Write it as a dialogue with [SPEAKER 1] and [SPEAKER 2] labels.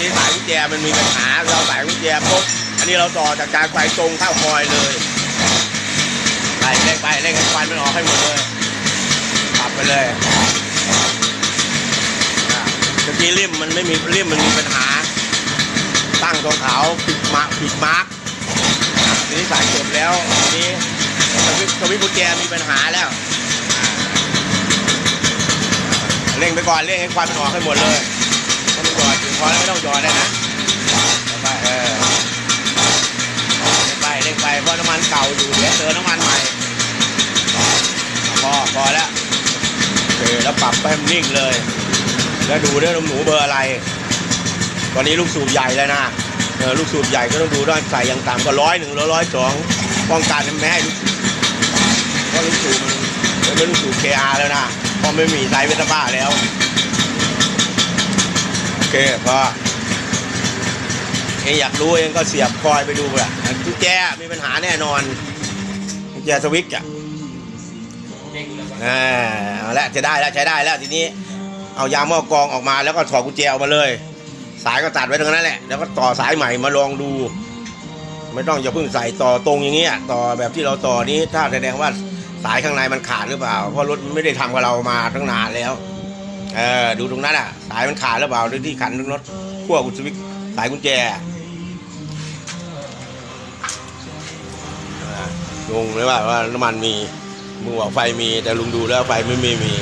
[SPEAKER 1] นี้สายกุญแจมันมีปัญหาเราสายกุญแจปุ๊บอันนี้เราต่อจากการไฟตรงเข้าคอยเลยไปเร่งไปเร่งให้ควันมันออกให้หมดเลยปรับไปเลยอะกี้ริมมันไม่มีริมมันมีปัญหา ตั้งตรงขาวผิดมาผิดมาร์กทีนี้สายจบแล้วทีนี้สวิตสวิตกุญแจมีปัญหาแล้วเร่งไปก่อนเร่งให้ควันมันออกให้หมดเลย พอแล้วไม่ต้องหยอดเลยนะไปเออไปเร่งไปเพราะน้ำมันเก่าอยู่เดี๋ยวเติมน้ำมันใหม่พอพอแล้วโอเคแล้วปรับไปให้มันนิ่งเลย แล้วดูด้วยน้ำหนูเบอร์อะไร ตอนนี้ลูกสูบใหญ่แล้วนะเออลูกสูบใหญ่ก็ต้องดูด้วยใส่อย่างต่ำก็ร้อยหนึ่งหรือร้อยสองป้องกันไม่ลูกเพราะลูกสูบมันเป็นลูกสูบ KR แล้วนะพราะไม่มีไซส์เวทบ้าแล้ว เคพอเองอยากรู้เองก็เสียบคอยไปดูแหละกุญแจมีปัญหาแน่นอนกุญแจสวิตช์อะอ่าเอาละจะได้แล้วใช้ได้แล้วทีนี้ เอายางหม้อกรองออกมาแล้วก็ถอดกุญแจออกมาเลย สายก็ตัดไว้ตรงนั้นแหละ แล้วก็ต่อสายใหม่มาลองดู ไม่ต้องอย่าเพิ่งใส่ต่อตรงอย่างเงี้ยต่อแบบที่เราต่อนี้ถ้าแสดงว่าสายข้างในมันขาดหรือเปล่า เพราะรถมันไม่ได้ทำกับเรามาตั้งนานแล้ว เออดูตรงนั้นอะ สายมันขาดหรือเปล่าหรือที่ขันรถขั้วกุญสวิตช์สายกุญแจลุงเลยว่าว่าน้ำมันมีมึงบอกไฟมีแต่ลุงดูแล้วไฟไม่มีมี